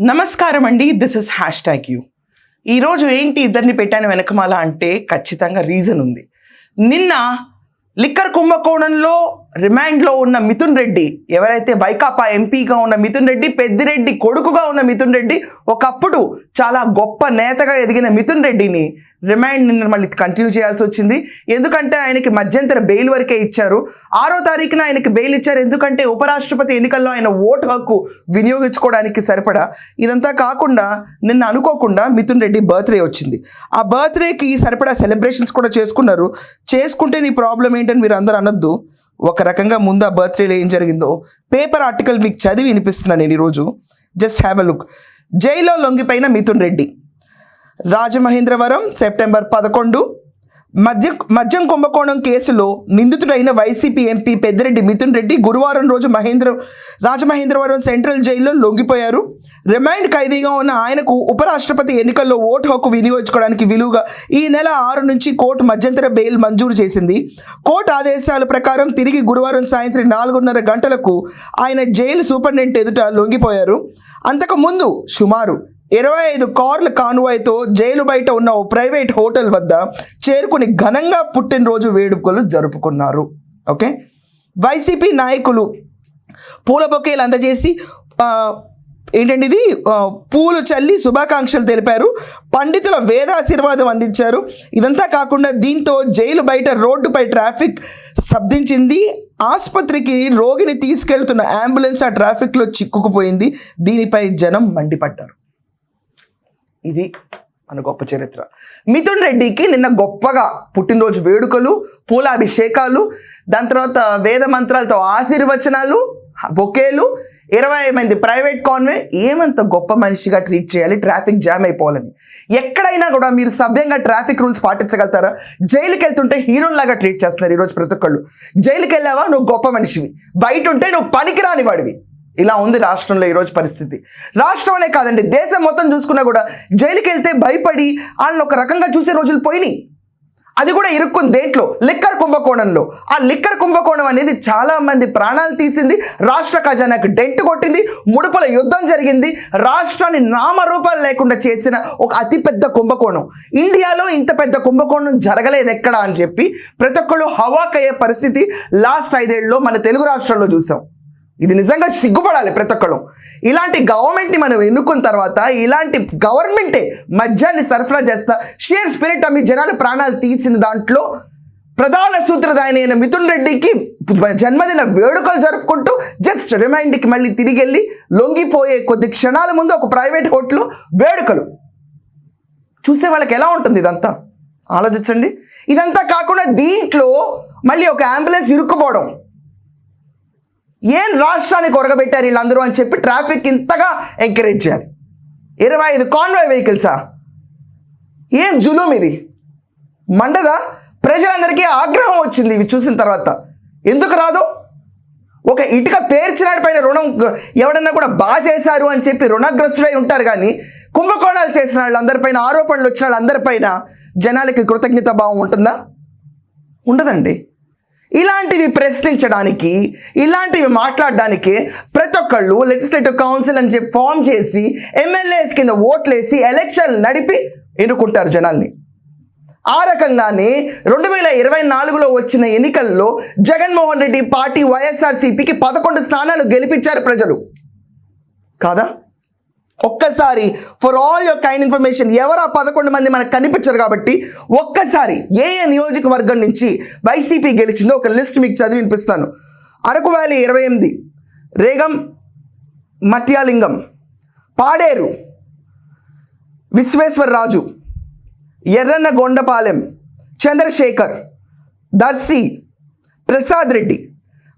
నమస్కారం అండి this is hashtag you ఈరోజు ఏంటి ఇద్దరిని పెట్టాను వెనకమాల అంటే ఖచ్చితంగా రీజన్ ఉంది. నిన్న లిక్కర్ కుంభకోణంలో రిమాండ్లో ఉన్న మిథున్ రెడ్డి ఎవరైతే వైకాపా ఎంపీగా ఉన్న మిథున్ రెడ్డి పెద్దిరెడ్డి కొడుకుగా ఉన్న మిథున్ రెడ్డి ఒకప్పుడు చాలా గొప్ప నేతగా ఎదిగిన మిథున్ రెడ్డిని రిమాండ్ నిన్న మళ్ళీ కంటిన్యూ చేయాల్సి వచ్చింది. ఎందుకంటే ఆయనకి మధ్యంతర బెయిల్ వరకే ఇచ్చారు. ఆరో తారీఖున ఆయనకి బెయిల్ ఇచ్చారు. ఎందుకంటే ఉపరాష్ట్రపతి ఎన్నికల్లో ఆయన ఓటు హక్కు వినియోగించుకోవడానికి సరిపడా. ఇదంతా కాకుండా నిన్న అనుకోకుండా మిథున్ రెడ్డి బర్త్డే వచ్చింది. ఆ బర్త్డేకి సరిపడా సెలబ్రేషన్స్ కూడా చేసుకున్నారు. చేసుకుంటే నీ ప్రాబ్లం ఏంటని మీరు అందరూ అనొద్దు. ఒక రకంగా ముందు ఆ బర్త్డేలో ఏం జరిగిందో పేపర్ ఆర్టికల్ మీకు చదివి వినిపిస్తున్నాను నేను ఈరోజు. Just have a look. జైల్లో లొంగిపోయిన మిథున్ రెడ్డి. రాజమహేంద్రవరం సెప్టెంబర్ పదకొండు మద్య మద్యం కుంభకోణం కేసులో నిందితుడైన వైసీపీ ఎంపీ పెద్దిరెడ్డి మిథున్ రెడ్డి గురువారం రోజు మహేంద్ర రాజమహేంద్రవరం సెంట్రల్ జైల్లో లొంగిపోయారు. రిమైండ్ ఖైదీగా ఉన్న ఆయనకు ఉపరాష్ట్రపతి ఎన్నికల్లో ఓటు హక్కు వినియోగించుకోవడానికి విలువగా ఈ నెల ఆరు నుంచి కోర్టు మధ్యంతర బెయిల్ మంజూరు చేసింది. కోర్టు ఆదేశాల ప్రకారం తిరిగి గురువారం సాయంత్రం నాలుగున్నర గంటలకు ఆయన జైలు సూపరింటెండెంట్ ఎదుట లొంగిపోయారు. అంతకు ముందు సుమారు ఇరవై ఐదు కార్ల కాన్వాయ్తో జైలు బయట ఉన్న ఓ ప్రైవేట్ హోటల్ వద్ద చేరుకుని ఘనంగా పుట్టినరోజు వేడుకలు జరుపుకున్నారు. ఓకే? వైసీపీ నాయకులు పూల బొకేలు అందజేసి ఏంటంటే ఏంటండి ఇది పూలు చల్లి శుభాకాంక్షలు తెలిపారు. పండితుల వేదాశీర్వాదం అందించారు. ఇదంతా కాకుండా దీంతో జైలు బయట రోడ్డుపై ట్రాఫిక్ స్తబ్దించింది ఆసుపత్రికి రోగిని తీసుకెళ్తున్న అంబులెన్స్ ఆ ట్రాఫిక్లో చిక్కుకుపోయింది. దీనిపై జనం మండిపడ్డారు. ఇది మన గొప్ప చరిత్ర. మిథున్ రెడ్డికి నిన్న గొప్పగా పుట్టినరోజు వేడుకలు పూలాభిషేకాలు దాని తర్వాత వేద మంత్రాలతో ఆశీర్వచనాలు బొకేలు ఇరవై మంది ప్రైవేట్ కాన్వే ఏమంత గొప్ప మనిషిగా ట్రీట్ చేయాలి? ట్రాఫిక్ జామ్ అయిపోవాలని. ఎక్కడైనా కూడా మీరు సవ్యంగా ట్రాఫిక్ రూల్స్ పాటించగలుగుతారా? జైలుకి వెళ్తుంటే హీరోలాగా ట్రీట్ చేస్తున్నారు ఈరోజు ప్రతి ఒక్కళ్ళు. జైలుకి వెళ్ళావా నువ్వు గొప్ప మనిషివి. బయట ఉంటే నువ్వు పనికిరాని వాడివి. ఇలా ఉంది రాష్ట్రంలో ఈరోజు పరిస్థితి. రాష్ట్రం అనే కాదండి దేశం మొత్తం చూసుకున్నా కూడా జైలుకి వెళ్తే భయపడి వాళ్ళని ఒక రకంగా చూసే రోజులు పోయినాయి. అది కూడా ఇరుక్కుంది దేంట్లో? లిక్కర్ కుంభకోణంలో. ఆ లిక్కర్ కుంభకోణం అనేది చాలా మంది ప్రాణాలు తీసింది రాష్ట్ర ఖజానాకు డెంట్ కొట్టింది ముడుపుల యుద్ధం జరిగింది రాష్ట్రాన్ని నామరూపాలు లేకుండా చేసిన ఒక అతిపెద్ద కుంభకోణం. ఇండియాలో ఇంత పెద్ద కుంభకోణం జరగలేదు ఎక్కడ అని చెప్పి ప్రతి ఒక్కళ్ళు హవాకయ్యే పరిస్థితి లాస్ట్ ఐదేళ్ళలో మన తెలుగు రాష్ట్రాల్లో చూసాం. ఇది నిజంగా సిగ్గుపడాలి ప్రతి ఒక్కళ్ళు. ఇలాంటి గవర్నమెంట్ని మనం ఎన్నుకున్న తర్వాత ఇలాంటి గవర్నమెంటే మద్యాన్ని సరఫరా చేస్తా షేర్ స్పిరిట్ అమ్మి జనాల ప్రాణాలు తీసిన దాంట్లో ప్రధాన సూత్రధారి అయిన మిథున్ రెడ్డికి జన్మదిన వేడుకలు జరుపుకుంటూ జస్ట్ రిమైండ్కి మళ్ళీ తిరిగి వెళ్ళి లొంగిపోయే కొద్ది క్షణాల ముందు ఒక ప్రైవేట్ హోటల్ వేడుకలు. చూసే వాళ్ళకి ఎలా ఉంటుంది ఇదంతా? ఆలోచించండి. ఇదంతా కాకుండా దీంట్లో మళ్ళీ ఒక అంబులెన్స్ ఇరుక్కుపోవడం. ఏం రాష్ట్రానికి ఒరగబెట్టారు వీళ్ళందరూ అని చెప్పి ట్రాఫిక్ ఇంతగా ఎంకరేజ్ చేయాలి. ఇరవై ఐదు కాన్వాయ్ వెహికల్సా? ఏం జులుం ఇది? మండదా? ప్రజలందరికీ ఆగ్రహం వచ్చింది ఇవి చూసిన తర్వాత. ఎందుకు రాదు? ఒక ఇటుక పేర్చినాడి పైన రుణం ఎవడన్నా కూడా బాగా చేశారు అని చెప్పి రుణగ్రస్తుడై ఉంటారు కానీ కుంభకోణాలు చేసిన వాళ్ళందరిపైన ఆరోపణలు వచ్చిన వాళ్ళందరిపైన జనాలకి కృతజ్ఞత భావం ఉంటుందా? ఉండదండి. ఇలాంటివి ప్రశ్నించడానికి ఇలాంటివి మాట్లాడడానికి ప్రతి ఒక్కళ్ళు లెజిస్లేటివ్ కౌన్సిల్ అని చెప్పి ఫామ్ చేసి ఎమ్మెల్యేస్ కింద ఓట్లేసి ఎలక్షన్ నడిపి ఎన్నుకుంటారు జనాల్ని. ఆ రకంగానే రెండు వేల ఇరవై నాలుగులో వచ్చిన ఎన్నికల్లో జగన్మోహన్ రెడ్డి పార్టీ వైఎస్ఆర్సీపీకి పదకొండు స్థానాలు గెలిపించారు ప్రజలు. కాదా? ఒక్కసారి for all your kind information ఎవరు ఆ పదకొండు మంది మనకు కనిపించరు కాబట్టి ఒక్కసారి ఏ ఏ నియోజకవర్గం నుంచి వైసీపీ గెలిచిందో ఒక లిస్ట్ మీకు చదివి వినిపిస్తాను. అరకు వ్యాలీ ఇరవై ఎనిమిది Regam Matyalingam Paderu Visweswararaju Erranna Gondapalem Chandrasekhar Darsi Prasad Reddy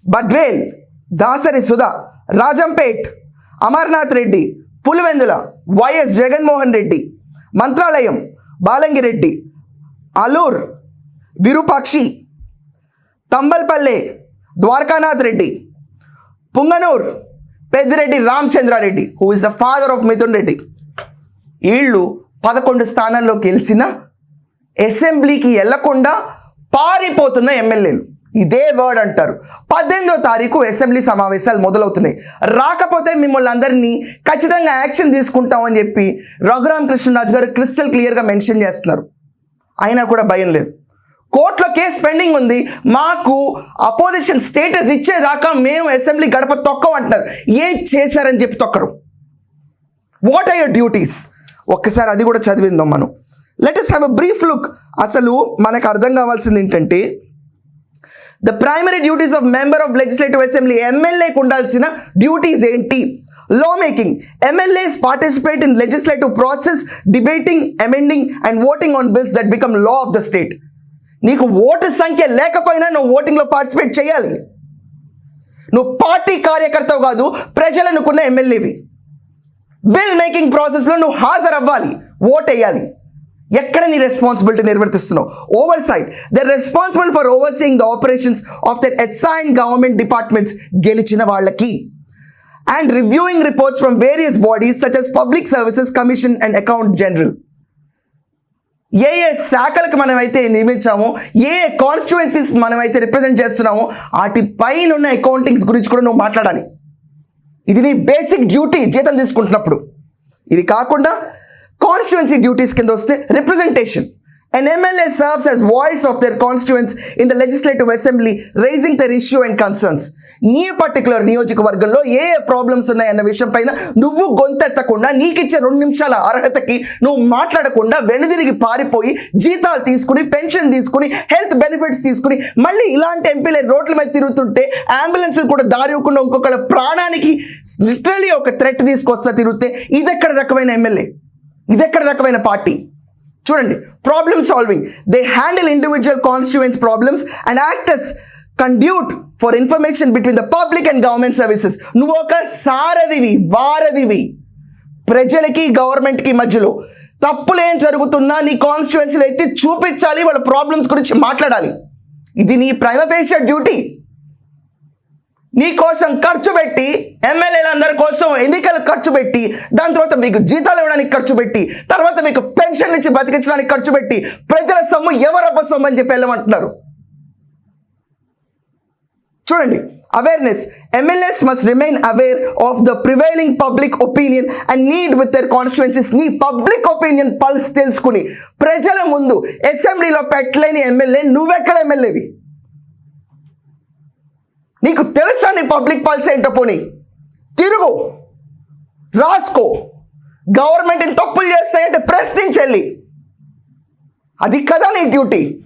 Badvel Dasari Sudha Rajampet Amarnath Reddy Pulivendula YS Jaganmohan Reddy Mantralayam Balangireddy Alur Virupakshi Thamballapalle Dwarakanath Reddy Punganur Peddireddy Ramachandrareddy who is the father of Mithun Reddy. వీళ్ళు పదకొండు స్థానాల్లో గెలిచిన అసెంబ్లీకి వెళ్ళకుండా పారిపోతున్న ఎమ్మెల్యేలు. ఇదే word అంటారు. పద్దెనిమిదో తారీఖు అసెంబ్లీ సమావేశాలు మొదలవుతున్నాయి. రాకపోతే మిమ్మల్ని అందరినీ ఖచ్చితంగా యాక్షన్ తీసుకుంటామని చెప్పి రఘురామ్ కృష్ణరాజు గారు క్రిస్టల్ క్లియర్గా మెన్షన్ చేస్తున్నారు. అయినా కూడా భయం లేదు. కోర్టులో కేసు పెండింగ్ ఉంది. మాకు అపోజిషన్ స్టేటస్ ఇచ్చేదాకా మేము అసెంబ్లీ గడప తొక్కమంటున్నారు ఏం చేశారని చెప్పి తొక్కరు. వాట్ ఆర్ యువర్ డ్యూటీస్ ఒక్కసారి అది కూడా చదివిందాం మనం. Let us have a brief look అసలు మనకు అర్థం కావాల్సింది ఏంటంటే the primary duties of member of legislative assembly ఎమ్మెల్యేకు ఉండాల్సిన డ్యూటీస్ ఏంటి? Law making MLAs participate in legislative process debating amending and voting on bills that become law of the state నీకు vote సంఖ్య లేకపోయినా నువ్వు ఓటింగ్లో పార్టిసిపేట్ చేయాలి. నువ్వు పార్టీ కార్యకర్తవు కాదు ప్రజలు అనుకున్న ఎమ్మెల్యేవి బిల్ మేకింగ్ ప్రాసెస్లో నువ్వు హాజరవ్వాలి ఓట్ వేయాలి ఎక్కడ నీ responsibility నిర్వర్తిస్తున్నావు? Oversight the responsible for overseeing the operations of their assigned government departments గెలిచిన వాళ్ళకి. And reviewing reports from various bodies such as public services commission and account general ఏ ఏ శాఖలకు మనమైతే నియమించామో ఏ ఏ కాన్స్టిట్యువెన్సీస్ మనమైతే రిప్రజెంట్ చేస్తున్నామో వాటి పైన ఉన్న అకౌంటింగ్స్ గురించి కూడా నువ్వు మాట్లాడాలి. ఇది నీ బేసిక్ డ్యూటీ జీతం తీసుకుంటున్నప్పుడు. ఇది కాకుండా కాన్స్టిట్యువెన్సీ డ్యూటీస్ కింద వస్తే representation An MLA serves as voice of their constituents in the legislative assembly, raising their issue and concerns. నీ పర్టికులర్ నియోజకవర్గంలో ఏ ఏ ప్రాబ్లమ్స్ ఉన్నాయన్న విషయం పైన నువ్వు గొంతెత్తకుండా నీకిచ్చే రెండు నిమిషాల అర్హతకి నువ్వు మాట్లాడకుండా వెనుదిరిగి పారిపోయి జీతాలు తీసుకుని పెన్షన్ తీసుకుని హెల్త్ బెనిఫిట్స్ తీసుకుని మళ్ళీ ఇలాంటి ఎంపీలే రోడ్ల మీద తిరుగుతుంటే అంబులెన్స్లు కూడా దారి ఇవ్వకుండా ఇంకొకళ్ళ ప్రాణానికి లిటరలీ ఒక థ్రెట్ తీసుకొస్తా తిరిగితే ఇదెక్కడ రకమైన ఎమ్మెల్యే ఇదెక్కడ రకమైన పార్టీ? చూడండి problem solving they handle individual constituents problems and actors conduit for information between the public and government services నువ్వు ఒక సారథివి వారధివి. ప్రజలకి గవర్నమెంట్కి మధ్యలో తప్పులు ఏం జరుగుతున్నా నీ కాన్స్టిట్యువెన్సీలో అయితే చూపించాలి వాళ్ళ ప్రాబ్లమ్స్ గురించి మాట్లాడాలి. ఇది నీ ప్రైమఫేషియల్ డ్యూటీ నీ కోసం ఖర్చు పెట్టి ఎమ్మెల్యేలు అందరి కోసం ఎన్నికలు ఖర్చు పెట్టి దాని తర్వాత మీకు జీతాలు ఇవ్వడానికి ఖర్చు పెట్టి తర్వాత మీకు పెన్షన్ ఇచ్చి బతికించడానికి ఖర్చు పెట్టి ప్రజల సొమ్ము ఎవరబ్బ సొమ్ము అని చెప్పి వెళ్ళమంటున్నారు. చూడండి awareness MLAs must remain aware of the prevailing public opinion and need with their constituencies నీ పబ్లిక్ ఒపీనియన్ పల్స్ తెలుసుకుని ప్రజల ముందు అసెంబ్లీలో పెట్టలేని ఎమ్మెల్యే నువ్వెక్కడ ఎమ్మెల్యేవి నీకు తెలుసా నీ పబ్లిక్ పాలసీ ఏంటో పోనీ? తిరుగు. రాసుకో. గవర్నమెంట్ తప్పులు చేస్తాయంటే ప్రశ్నించెళ్ళి. అది కదా నీ డ్యూటీ.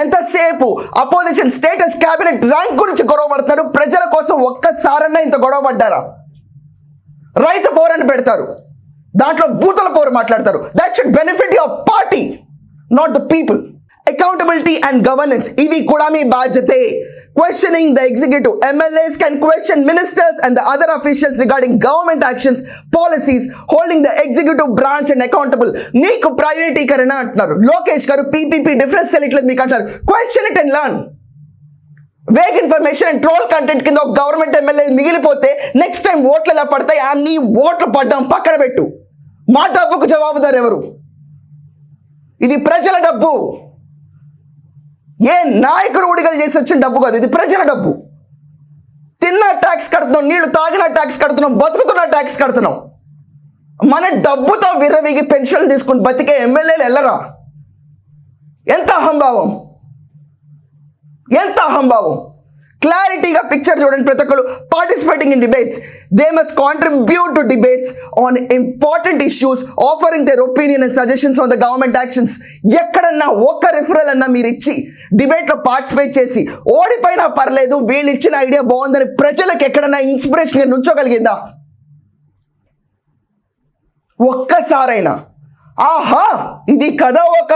ఎంతసేపు అపోజిషన్ స్టేటస్ క్యాబినెట్ ర్యాంక్ గురించి గొడవ పడతారు? ప్రజల కోసం ఒక్కసారన్నా ఇంత గొడవ పడ్డారా? రైతు పోరని పెడతారు. దాంట్లో బూతల పోరు మాట్లాడతారు. That should benefit your party not the people accountability and governance ఇది కూడా మీ బాధ్యతే. Questioning the executive MLAs can question ministers and the other officials regarding government actions policies holding the executive branch and accountable మీకు ప్రైవేటీకరణ అంటున్నారు. లోకేష్ గారు PPP difference తెలియట్లేదు మీకు అంటారు question it and learn vague information and troll content కింద ఒక government MLA మిగిలిపోతే నెక్స్ట్ టైం ఓట్లు ఎలా పడతాయి ఆ నీ ఓట్లు పడ్డం పక్కన పెట్టు. మా డబ్బుకు జవాబుదారు ఎవరు? ఇది ప్రజల డబ్బు. ఏ నాయకుడు ఉడిగలు చేసి వచ్చిన డబ్బు కాదు ఇది ప్రజల డబ్బు. తిన్న ట్యాక్స్ కడుతున్నాం నీళ్ళు తాగిన ట్యాక్స్ కడుతున్నాం బతుకుతున్న ట్యాక్స్ కడుతున్నాం. మన డబ్బుతో విర్రవీగి పెన్షన్లు తీసుకుని బతికే ఎమ్మెల్యేలు వెళ్ళరా ఎంత అహంభావం? ఎంత అహంభావం? క్లారిటీగా పిక్చర్ చూడండి ప్రతి ఒక్కరు participating in debates they must contribute to debates on important issues offering their opinion and suggestions on the government actions ఎక్కడన్నా ఒక్క రిఫరల్ అన్నా మీరు ఇచ్చి డిబేట్లో పార్టిసిపేట్ చేసి ఓడిపోయినా పర్లేదు వీళ్ళు ఇచ్చిన ఐడియా బాగుందని ప్రజలకు ఎక్కడన్నా ఇన్స్పిరేషన్గా నుంచోగలిగిందా ఒక్కసారైనా. ఆహా ఇది కదా ఒక.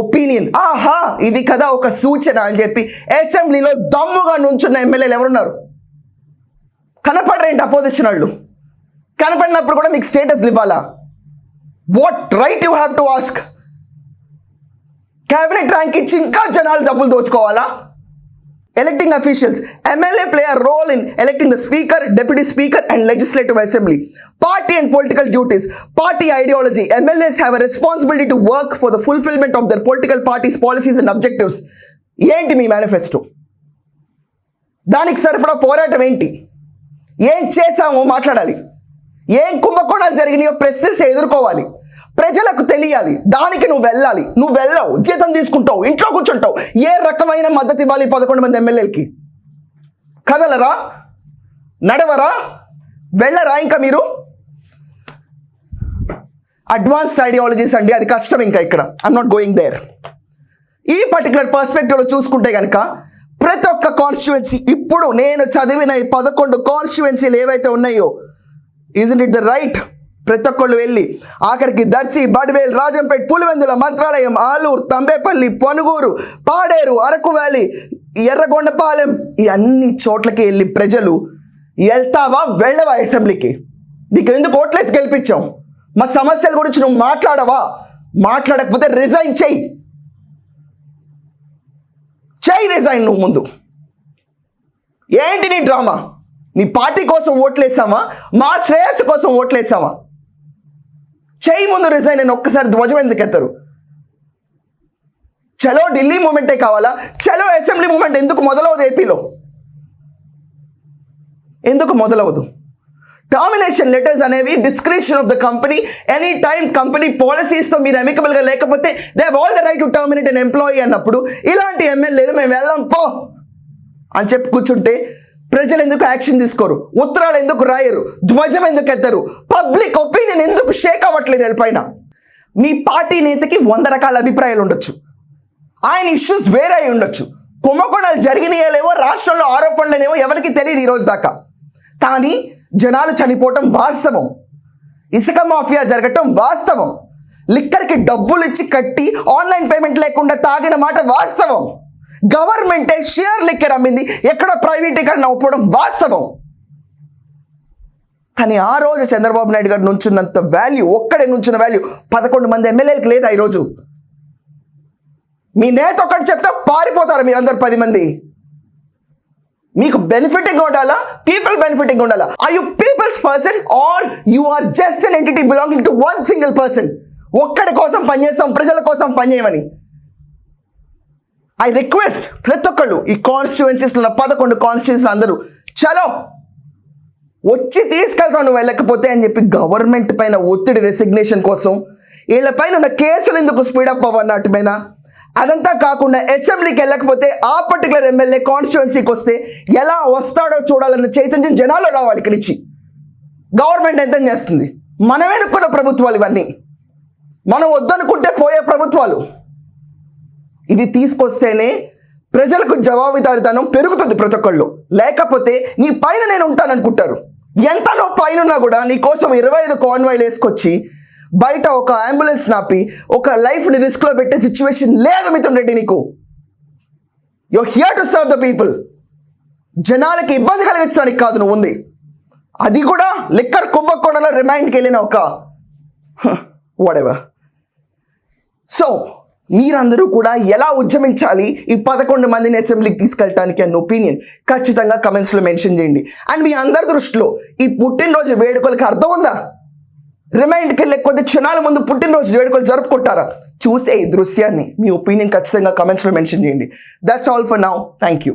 ఒపీనియన్. ఆహా ఇది కదా ఒక సూచన అని చెప్పి అసెంబ్లీలో దమ్ముగా నుంచున్న ఎమ్మెల్యేలు ఎవరున్నారు? కనపడరేంటి అపోజిషన్ వాళ్ళు? కనపడినప్పుడు కూడా మీకు స్టేటస్ ఇవ్వాలా? What right you have to ask cabinet rank ఇచ్చి ఇంకా జనాలు డబ్బులు దోచుకోవాలా? Electing officials MLA player role in electing the speaker deputy speaker and legislative assembly party and political duties party ideology MLAs have a responsibility to work for the fulfilment of their political parties policies and objectives ఏంటి మీ manifesto దానికి సరిపడా పోరాటం ఏంటి? ఏం చేశామో మాట్లాడాలి. ఏం కుంభకోణాలు జరిగినాయో ప్రశ్నిస్తే ఎదుర్కోవాలి. ప్రజలకు తెలియాలి. దానికి నువ్వు వెళ్ళాలి. నువ్వు వెళ్ళావు. జీతం తీసుకుంటావు. ఇంట్లో కూర్చుంటావు. ఏ రకమైన మద్దతు ఇవ్వాలి పదకొండు మంది ఎమ్మెల్యేలకి? కదలరా? నడవరా? వెళ్ళరా ఇంకా మీరు? అడ్వాన్స్డ్ ఐడియాలజీస్ అండి. అది కష్టం ఇంకా ఇక్కడ. ఐమ్ నాట్ గోయింగ్ దేర్ ఈ పర్టికులర్ పర్స్పెక్టివ్లో చూసుకుంటే కనుక ప్రతి ఒక్క కాన్స్టిట్యువెన్సీ ఇప్పుడు నేను చదివిన ఈ పదకొండు కాన్స్టిట్యువెన్సీలు ఏవైతే ఉన్నాయో ఈజ్ ఇట్ ద రైట్ ప్రతి ఒక్కళ్ళు వెళ్ళి ఆఖరికి దర్శి బడ్వేల్ రాజంపేట్ పులివెందుల మంత్రాలయం ఆలూరు తంబేపల్లి పొనుగూరు పాడేరు అరకు వ్యాలీ ఎర్రగొండపాలెం ఈ అన్ని చోట్లకి వెళ్ళి ప్రజలు వెళ్తావా వెళ్ళవా అసెంబ్లీకి? నీకు ఎందుకు ఓట్లేసి గెలిపించాం? మా సమస్యల గురించి నువ్వు మాట్లాడవా? మాట్లాడకపోతే రిజైన్ చెయ్యి చెయ్యి రిజైన్ నువ్వు ముందు. ఏంటి నీ డ్రామా? నీ పార్టీ కోసం ఓట్లేసామా మా శ్రేయస్సు కోసం ఓట్లేసామా చెయ్యి ముందు రిజైన్ అని ఒక్కసారి ధ్వజం ఎందుకు ఎత్తారు? చలో ఢిల్లీ మూమెంటే కావాలా? చలో అసెంబ్లీ మూమెంట్ ఎందుకు మొదలవదు ఏపీలో ఎందుకు మొదలవదు? టామినేషన్ లెటర్స్ అనేవి description of the company any time company పాలసీస్తో మీరు అమికబుల్గా లేకపోతే they all the right to terminate an employee అన్నప్పుడు ఇలాంటి ఎమ్మెల్యేలు మేము వెళ్ళాం పో అని చెప్పి కూర్చుంటే ప్రజలు ఎందుకు యాక్షన్ తీసుకోరు? ఉత్తరాలు ఎందుకు రాయరు? ధ్వజం ఎందుకు ఎత్తరు? పబ్లిక్ ఒపీనియన్ ఎందుకు షేక్ అవ్వట్లేదు వెళ్ళిపోయిన మీ పార్టీ నేతకి వంద రకాల అభిప్రాయాలు ఉండొచ్చు. ఆయన ఇష్యూస్ వేరే అయి ఉండొచ్చు. కుంభకోణాలు జరిగినాయలేవో రాష్ట్రంలో ఆరోపణలనేవో ఎవరికి తెలియదు ఈ రోజు దాకా. కానీ జనాలు చనిపోవటం వాస్తవం. ఇసుక మాఫియా జరగటం వాస్తవం. లిక్కర్కి డబ్బులు ఇచ్చి కట్టి ఆన్లైన్ పేమెంట్ లేకుండా తాగిన మాట వాస్తవం. గవర్నమెంటే షేర్ లిక్కర్ అమ్మింది? ఎక్కడ ప్రైవేటీకరణ ఒప్పడం వాస్తవం. కానీ ఆ రోజు చంద్రబాబు నాయుడు గారు నుంచున్నంత వాల్యూ ఒక్కడే నుంచున్న వాల్యూ పదకొండు మంది ఎమ్మెల్యేలకు లేదా ఈరోజు? మీ నేత ఒక్కటి చెప్తే పారిపోతారు మీరందరు పది మంది? మీకు బెనిఫిటింగ్ ఉండాలా? పీపుల్ బెనిఫిటింగ్ ఉండాలా? I you peoples person are you are just an entity belonging to one single person ఒక్కడి కోసం పనిచేస్తాం ప్రజల కోసం పనిచేయమని. ఐ రిక్వెస్ట్ ప్రతి ఒక్కళ్ళు ఈ కాన్స్టిట్యువెన్సీస్లో ఉన్న పదకొండు కాన్స్టిట్యున్సీలు అందరూ చలో వచ్చి తీసుకెళ్తాను నువ్వు వెళ్ళకపోతే అని చెప్పి గవర్నమెంట్ పైన ఒత్తిడి రెసిగ్నేషన్ కోసం వీళ్ళ పైన ఉన్న కేసులు ఎందుకు స్పీడప్ అవ్వన్నట్టు పైన? అదంతా కాకుండా అసెంబ్లీకి వెళ్ళకపోతే ఆ పర్టికులర్ ఎమ్మెల్యే కాన్స్టిట్యువెన్సీకి వస్తే ఎలా వస్తాడో చూడాలన్న చైతన్యం జనాలు రావాలి ఇక్కడి నుంచి. గవర్నమెంట్ ఎంత చేస్తుంది? మనం ఎన్నుకున్న ప్రభుత్వాలు ఇవన్నీ. మనం వద్దనుకుంటే పోయే ప్రభుత్వాలు. ఇది తీసుకొస్తేనే ప్రజలకు జవాబుదారితనం పెరుగుతుంది ప్రతి ఒక్కళ్ళు. లేకపోతే నీ పైన నేను ఉంటాననుకుంటారు. ఎంత నువ్వు పైన ఉన్నా కూడా నీ కోసం ఇరవై ఐదు కాన్వాయిలు వేసుకొచ్చి బయట ఒక అంబులెన్స్ నాపి ఒక లైఫ్ని రిస్క్లో పెట్టే సిచ్యువేషన్ లేదు మిథున్ రెడ్డి నీకు. You here to serve the people జనాలకి ఇబ్బంది కలిగించడానికి కాదు నువ్వు ఉంది. అది కూడా లిక్కర్ కుంభకోణంలో రిమైండ్కి వెళ్ళిన ఒక వాడేవా సో మీరందరూ కూడా ఎలా ఉద్యమించాలి? ఈ పదకొండు మందిని అసెంబ్లీకి తీసుకెళ్ళటానికి అన్న ఒపీనియన్ ఖచ్చితంగా కమెంట్స్లో మెన్షన్ చేయండి. అండ్ మీ అందరి దృష్టిలో ఈ పుట్టినరోజు వేడుకలకు అర్థం ఉందా? రిమైండ్కి వెళ్ళే కొద్ది క్షణాల ముందు పుట్టినరోజు వేడుకలు జరుపుకుంటారా? చూసే ఈ దృశ్యాన్ని మీ ఒపీనియన్ ఖచ్చితంగా కమెంట్స్లో మెన్షన్ చేయండి. That's all for now thank you